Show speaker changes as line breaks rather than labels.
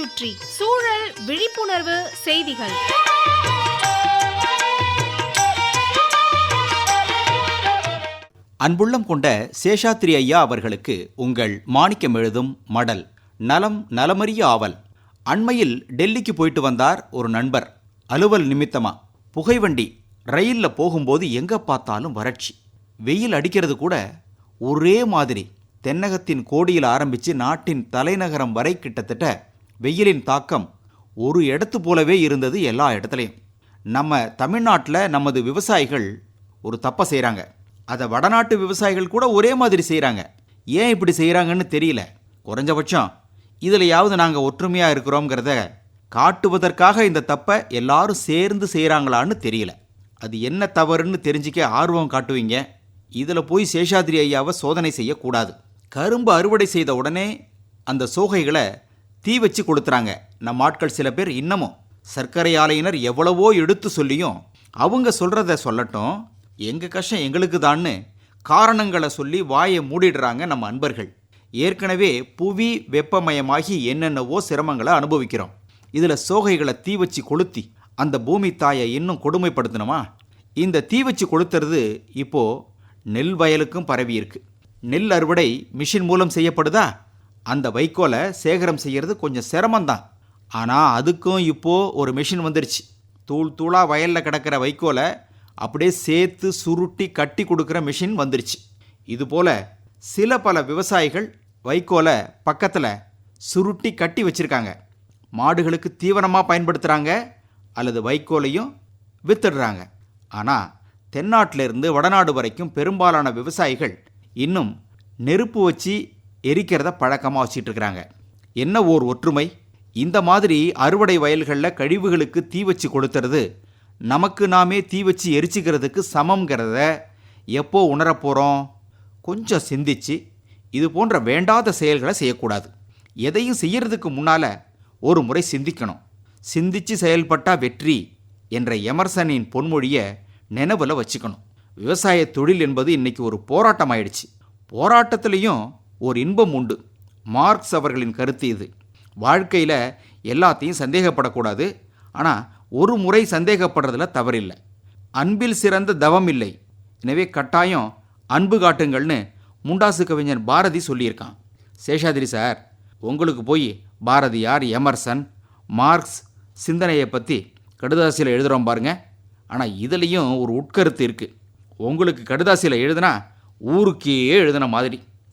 சுற்றி சூழல் விழிப்புணர்வு செய்திகள்.
அன்புள்ளம் கொண்ட சேஷாத்ரி ஐயா அவர்களுக்கு உங்கள் மாணிக்கம் எழுதும் மடல் நலம் நலமறிய ஆவல். அண்மையில் டெல்லிக்கு போயிட்டு வந்தார் ஒரு நண்பர் அலுவல் நிமித்தமா. புகைவண்டி ரயில்ல போகும்போது எங்க பார்த்தாலும் வறட்சி. வெயில் அடிக்கிறது கூட ஒரே மாதிரி தென்னகத்தின் கோடியில் ஆரம்பித்து நாட்டின் தலைநகரம் வரை கிட்டத்தட்ட வெயிலின் தாக்கம் ஒரு இடத்து போலவே இருந்தது எல்லா இடத்துலையும். நம்ம தமிழ்நாட்டில் நமது விவசாயிகள் ஒரு தப்பை செய்கிறாங்க அதை வடநாட்டு விவசாயிகள் கூட ஒரே மாதிரி செய்கிறாங்க ஏன் இப்படி செய்கிறாங்கன்னு தெரியல. குறைஞ்சபட்சம் இதுலையாவது நாங்கள் ஒற்றுமையாக இருக்கிறோங்கிறத காட்டுவதற்காக இந்த தப்பை எல்லாரும் சேர்ந்து செய்கிறாங்களான்னு தெரியல. அது என்ன தவறுன்னு தெரிஞ்சிக்க ஆர்வம் காட்டுவீங்க. இதில் போய் சேஷாத்ரி ஐயாவை சோதனை செய்யக்கூடாது. கரும்பு அறுவடை செய்த உடனே அந்த சோகைகளை தீ வச்சு கொளுத்துறாங்க நம்ம ஆட்கள் சில பேர் இன்னமும் சர்க்கரை ஆலையினர் எவ்வளவோ எடுத்து சொல்லியும் அவங்க சொல்கிறத சொல்லட்டும் எங்கள் கஷ்டம் எங்களுக்கு தான்னு காரணங்களை சொல்லி வாயை மூடிடுறாங்க நம்ம அன்பர்கள். ஏற்கனவே புவி வெப்பமயமாகி என்னென்னவோ சிரமங்களை அனுபவிக்கிறோம். இதில் சோகைகளை தீ வச்சு கொளுத்தி அந்த பூமி தாயை இன்னும் கொடுமைப்படுத்தணுமா? இந்த தீ வச்சு கொளுத்துறது இப்போது நெல் வயலுக்கும் பரவி இருக்கு நெல் அறுவடை மிஷின் மூலம் செய்யப்படுதா? அந்த வைக்கோலை சேகரம் செய்கிறது கொஞ்சம் சிரமந்தான் ஆனால் அதுக்கும் இப்போது ஒரு மிஷின் வந்துருச்சு. தூள் தூளாக வயலில் கிடக்கிற வைக்கோலை அப்படியே சேர்த்து சுருட்டி கட்டி கொடுக்குற மிஷின் வந்துருச்சு. இதுபோல் சில பல விவசாயிகள் வைக்கோலை பக்கத்தில் சுருட்டி கட்டி வச்சிருக்காங்க. மாடுகளுக்கு தீவனமாக பயன்படுத்துகிறாங்க அல்லது வைக்கோலையும் வித்துடுறாங்க. ஆனால் தென்னாட்டிலிருந்து வடநாடு வரைக்கும் பெரும்பாலான விவசாயிகள் இன்னும் நெருப்பு வச்சு எரிக்கிறத பழக்கமாக வச்சிட்ருக்கிறாங்க என்ன ஓர் ஒற்றுமை? இந்த மாதிரி அறுவடை வயல்களில் கழிவுகளுக்கு தீ வச்சு கொடுத்துறது நமக்கு நாமே தீ வச்சு எரிச்சிக்கிறதுக்கு சமம்ங்கிறத எப்போ உணரப்போகிறோம் கொஞ்சம் சிந்திச்சு இது போன்ற வேண்டாத செயல்களை செய்யக்கூடாது. எதையும் செய்யறதுக்கு முன்னால் ஒரு முறை சிந்திக்கணும். சிந்திச்சு செயல்பட்டா வெற்றி என்ற எமர்சனின் பொன்மொழியை நினைவில் வச்சுக்கணும். விவசாய தொழில் என்பது இன்னைக்கு ஒரு போராட்டம் ஆயிடுச்சு போராட்டத்துலேயும் ஒரு இன்பம் உண்டு. மார்க்ஸ் அவர்களின் கருத்து இது. வாழ்க்கையில் எல்லாத்தையும் சந்தேகப்படக்கூடாது. ஆனால் ஒரு முறை சந்தேகப்படுறதுல தவறில்லை. அன்பில் சிறந்த தவம் இல்லை. எனவே கட்டாயம் அன்பு காட்டுங்கள்னு முண்டாசு கவிஞர் பாரதி சொல்லியிருக்கான். சேஷாதிரி சார் உங்களுக்கு போய் பாரதியார் எமர்சன் மார்க்ஸ் சிந்தனையை பற்றி கடுதாசியில் எழுதுகிறோம் பாருங்க. ஆனால் இதுலேயும் ஒரு உட்கருத்து இருக்குது உங்களுக்கு கடுதாசியில் எழுதுனா ஊருக்கே எழுதின மாதிரி.